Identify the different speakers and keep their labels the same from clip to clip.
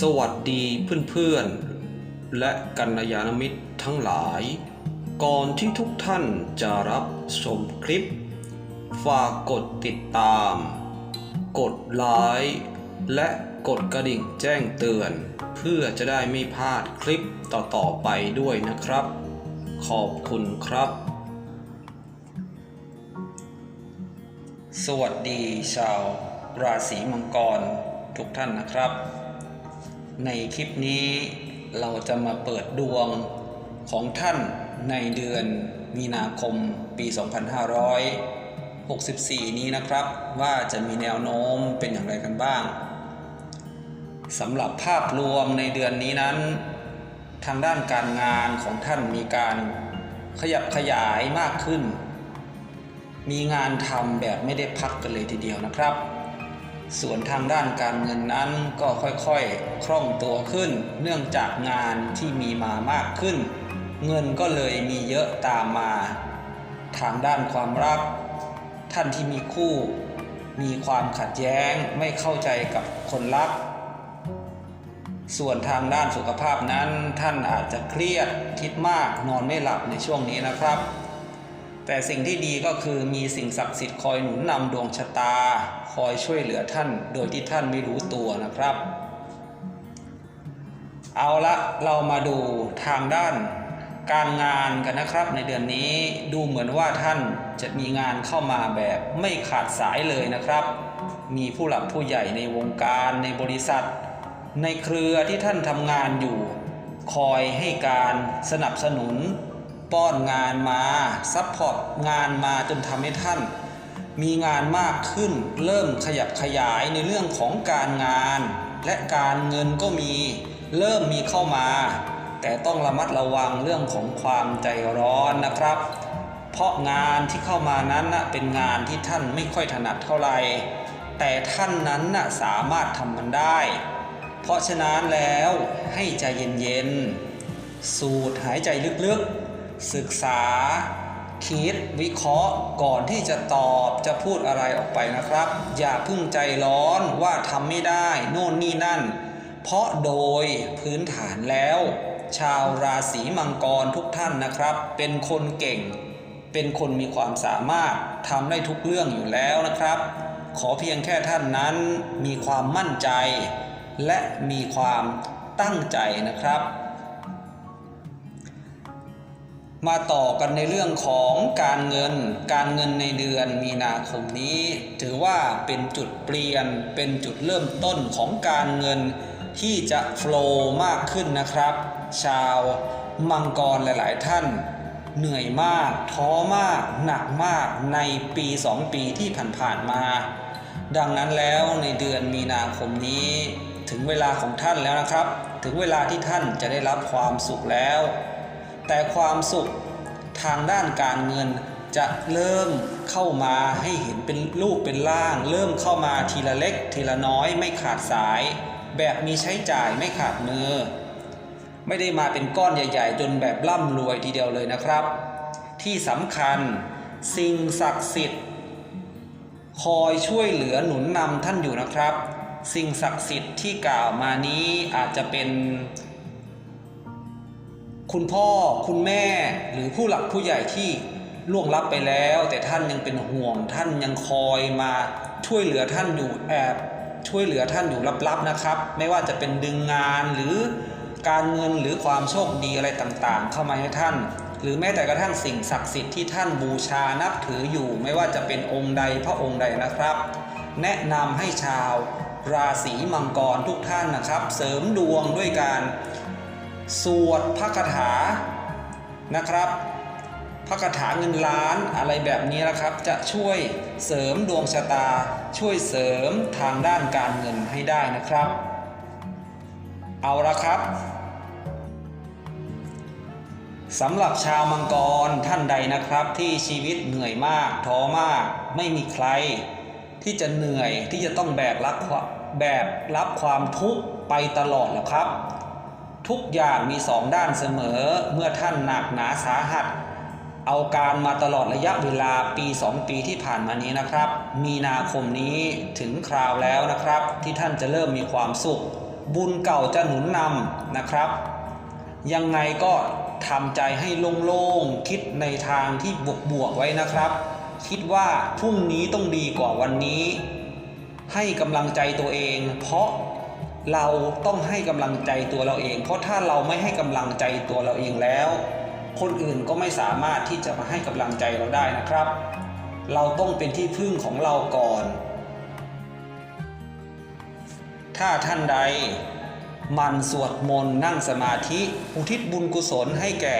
Speaker 1: สวัสดีเพื่อนๆ และกัลยาณมิตรทั้งหลาย ก่อนที่ทุกท่านจะรับชมคลิป ฝากกดติดตาม กดไลค์และกดกระดิ่งแจ้งเตือน เพื่อจะได้ไม่พลาดคลิปต่อๆไปด้วยนะครับ ขอบคุณครับ สวัสดีชาวราศีมังกรทุกท่านนะครับ ในคลิปนี้เราจะมาเปิดดวงของท่านในเดือนมีนาคมปี 2564 นี้นะครับ ว่าจะมีแนวโน้มเป็นอย่างไรกันบ้างสำหรับภาพรวมในเดือนนี้นั้น ทางด้านการงานของท่านมีการขยับขยายมากขึ้น มีงานทำแบบไม่ได้พักกันเลยทีเดียวนะครับ ส่วนทางด้านการเงินนั้นก็ค่อยๆ คล่องตัวขึ้น เนื่องจากงานที่มีมามากขึ้น เงินก็เลยมีเยอะตามมา ทางด้านความรัก ท่านที่มีคู่ มีความขัดแย้งไม่เข้าใจกับคนรัก ส่วนทางด้านสุขภาพนั้นท่านอาจจะเครียดคิดมากนอนไม่หลับในช่วงนี้นะครับ แต่สิ่งที่ดีก็คือมีสิ่งศักดิ์สิทธิ์คอยหนุนนำดวงชะตา คอยช่วยเหลือท่าน โดยที่ท่านไม่รู้ตัวนะครับ เอาละเรามาดูทางด้านการงานกันนะครับในเดือนนี้ดูเหมือนว่าท่านจะมีงานเข้ามาแบบไม่ขาดสายเลยนะครับ มีผู้หลักผู้ใหญ่ในวงการในบริษัท ในเครือที่ท่านทำงานอยู่ คอยให้การสนับสนุน ป้อนงานมาซัพพอร์ตงานมาจนทำให้ท่าน มีงานมากขึ้น เริ่มขยับขยายในเรื่องของการงาน และการเงินก็มี เริ่มมีเข้ามา แต่ต้องระมัดระวังเรื่องของความใจร้อนนะครับ เพราะงานที่เข้ามานั้นนะเป็นงานที่ท่านไม่ค่อยถนัดเท่าไหร่แต่ท่านนั้นนะสามารถทำมันได้ เพราะฉะนั้นแล้วให้ใจเย็นๆสูดหายใจลึกๆ ศึกษา คิดวิเคราะห์ก่อนที่จะตอบจะพูดอะไรออกไปนะครับ อย่าพึ่งใจร้อนว่าทำไม่ได้โน่นนี่นั่น เพราะโดยพื้นฐานแล้ว ชาวราศีมังกรทุกท่านนะครับ เป็นคนเก่ง เป็นคนมีความสามารถทำได้ทุกเรื่องอยู่แล้วนะครับ ขอเพียงแค่ท่านนั้นมีความมั่นใจ และมีความตั้งใจนะครับ มาต่อกันในเรื่องของการเงิน การเงินในเดือนมีนาคมนี้ ถือว่าเป็นจุดเปลี่ยนเป็นจุดเริ่มต้นของการเงินที่จะโฟล์มากขึ้นนะครับ ชาวมังกรหลาย ๆ ท่าน เหนื่อยมาก ท้อมาก หนักมากในปี 2 ปีที่ผ่านๆมา ดังนั้นแล้วในเดือนมีนาคมนี้ ถึงเวลาของท่านแล้วนะครับ ถึงเวลาที่ท่านจะได้รับความสุขแล้ว แต่ความสุขทางด้านการเงินจะเริ่มเข้ามาให้เห็นเป็นรูปเป็นร่าง เริ่มเข้ามาทีละเล็กทีละน้อยไม่ขาดสาย แบบมีใช้จ่ายไม่ขาดมือ ไม่ได้มาเป็นก้อนใหญ่ ๆ จนแบบร่ำรวยทีเดียวเลยนะครับ ที่สำคัญสิ่งศักดิ์สิทธิ์ คอยช่วยเหลือหนุนนำท่านอยู่นะครับ สิ่งศักดิ์สิทธิ์ที่กล่าวมานี้อาจจะเป็น คุณพ่อคุณแม่หรือผู้หลักผู้ใหญ่ที่ล่วงลับไปแล้ว แต่ท่านยังเป็นห่วงท่านยังคอยมาช่วยเหลือท่านอยู่แอบช่วยเหลือท่านอยู่ลับๆนะครับ ไม่ว่าจะเป็นดึงงานหรือการเงินหรือความโชคดีอะไรต่างๆ เข้ามาให้ท่าน หรือแม้แต่กระทั่งสิ่งศักดิ์สิทธิ์ที่ท่านบูชานับถืออยู่ ไม่ว่าจะเป็นองค์ใดพระองค์ใดนะครับ แนะนำให้ชาวราศีมังกรทุกท่านนะครับ เสริมดวงด้วยการ สวดพระคาถานะครับพระคาถาเงินล้านอะไรแบบนี้นะครับ จะช่วยเสริมดวงชะตา ช่วยเสริมทางด้านการเงินให้ได้นะครับ เอาละครับสำหรับชาวมังกรท่านใดนะครับที่ชีวิตเหนื่อยมากท้อมาก ไม่มีใคร ที่จะเหนื่อยที่จะต้องแบกรับความแบกรับความทุกข์ไปตลอดหรอกครับ ทุกอย่างมีสองด้านเสมอเมื่อท่านหนักหนาสาหัส เอาการมาตลอดระยะเวลาปี 2 ปีที่ผ่านมานี้นะครับ มีนาคมนี้ถึงคราวแล้วนะครับ ที่ท่านจะเริ่มมีความสุข บุญเก่าจะหนุนนำนะครับ ยังไงก็ทำใจให้โล่งๆคิดในทางที่บวกๆไว้นะครับ คิดว่าพรุ่งนี้ต้องดีกว่าวันนี้ ให้กำลังใจตัวเอง เพราะ เราต้องให้กำลังใจตัวเราเอง เพราะถ้าเราไม่ให้กำลังใจตัวเราเองแล้ว คนอื่นก็ไม่สามารถที่จะมาให้กำลังใจเราได้นะครับ เราต้องเป็นที่พึ่งของเราก่อน ถ้าท่านใดมันสวดมนต์นั่งสมาธิอุทิศบุญกุศลให้แก่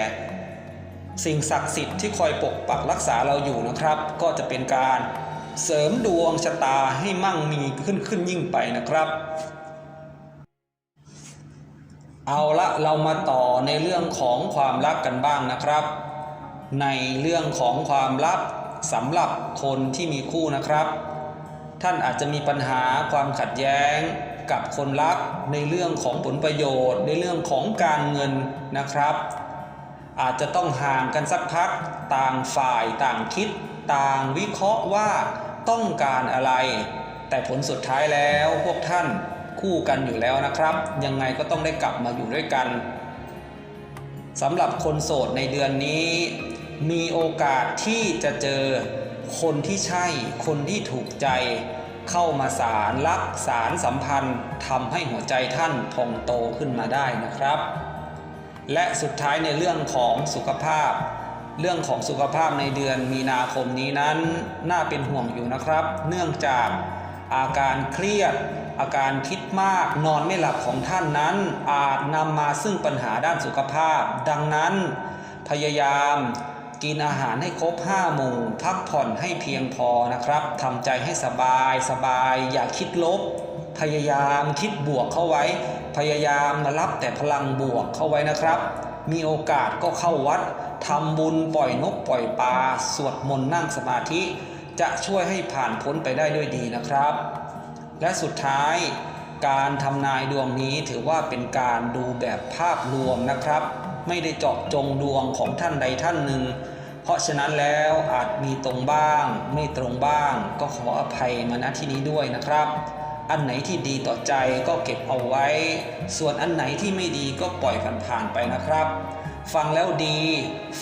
Speaker 1: สิ่งศักดิ์สิทธิ์ที่คอยปกปักรักษาเราอยู่นะครับ ก็จะเป็นการเสริมดวงชะตาให้มั่งมีขึ้นขึ้นยิ่งไปนะครับ เอาละเรามาต่อในเรื่องของความรักกันบ้างนะครับ ในเรื่องของความรักสำหรับคนที่มีคู่นะครับ ท่านอาจจะมีปัญหาความขัดแย้งกับคนรักในเรื่องของผลประโยชน์ ในเรื่องของการเงินนะครับ อาจจะต้องห่างกันสักพักต่างฝ่ายต่างคิด ต่างวิเคราะห์ว่าต้องการอะไร แต่ผลสุดท้ายแล้วพวกท่าน คู่กันอยู่แล้วนะครับ ยังไงก็ต้องได้กลับมาอยู่ด้วยกันสำหรับคนโสดในเดือนนี้ มีโอกาสที่จะเจอคนที่ใช่ คนที่ถูกใจ เข้ามาสารรักสารสัมพันธ์ทำให้หัวใจท่านพองโตขึ้นมาได้นะครับ และสุดท้ายในเรื่องของสุขภาพ เรื่องของสุขภาพในเดือนมีนาคมนี้นั้น น่าเป็นห่วงอยู่นะครับ เนื่องจาก อาการเครียด อาการคิดมากนอนไม่หลับของท่านนั้น อาจนำมาซึ่งปัญหาด้านสุขภาพ ดังนั้น พยายามกินอาหารให้ครบ5หมู่พักผ่อนให้เพียงพอนะครับทำใจให้สบายสบาย อย่าคิดลบ พยายามคิดบวกเข้าไว้ พยายามรับแต่พลังบวกเข้าไว้นะครับ มีโอกาสก็เข้าวัดทำบุญปล่อยนกปล่อยปลาสวดมนต์นั่งสมาธิ จะช่วยให้ผ่านพ้นไปได้ด้วยดีนะครับ และสุดท้ายการทำนายดวงนี้ถือว่าเป็นการดูแบบภาพรวมนะครับ ไม่ได้เจาะจงดวงของท่านใดท่านหนึ่ง เพราะฉะนั้นแล้วอาจมีตรงบ้าง ไม่ตรงบ้าง ก็ขออภัยมาณที่นี้ด้วยนะครับ อันไหนที่ดีต่อใจก็เก็บเอาไว้ ส่วนอันไหนที่ไม่ดีก็ปล่อยผ่านๆไปนะครับ ฟังแล้วดี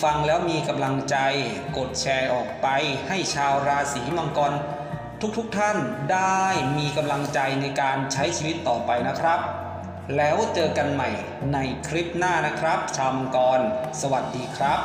Speaker 1: ฟังแล้วมีกำลังใจ กดแชร์ออกไปให้ชาวราศีมังกร ทุกๆทท่านได้มีกำลังใจในการใช้ชีวิตต่อไปนะครับ แล้วเจอกันใหม่ในคลิปหน้านะครับชาวมังกร สวัสดีครับ